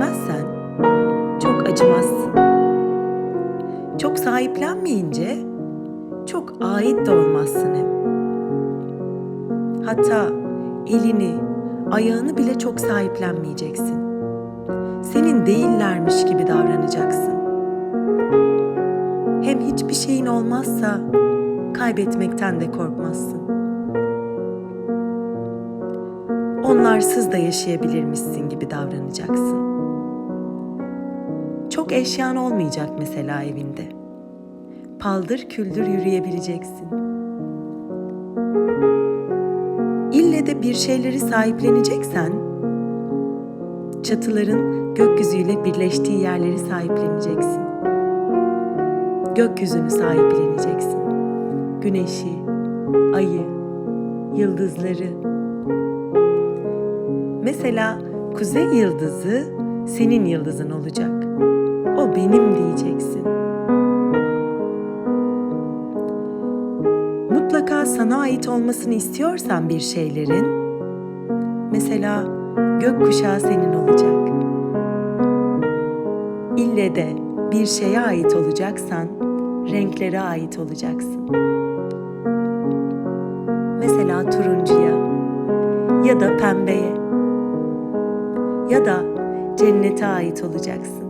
Çok sevmezsen çok acımazsın. Çok sahiplenmeyince çok ait de olmazsın hem. Hatta elini, ayağını bile çok sahiplenmeyeceksin. Senin değillermiş gibi davranacaksın. Hem hiçbir şeyin olmazsa kaybetmekten de korkmazsın. Onlarsız da yaşayabilirmişsin gibi davranacaksın. Çok eşyan olmayacak mesela evinde. Paldır küldür yürüyebileceksin. İlle de bir şeyleri sahipleneceksen, çatıların gökyüzüyle birleştiği yerleri sahipleneceksin. Gökyüzünü sahipleneceksin. Güneşi, ayı, yıldızları. Mesela kuzey yıldızı senin yıldızın olacak. Benim diyeceksin. Mutlaka sana ait olmasını istiyorsan bir şeylerin, mesela gökkuşağı senin olacak. İlle de bir şeye ait olacaksan, renklere ait olacaksın. Mesela turuncuya ya da pembeye ya da cennete ait olacaksın.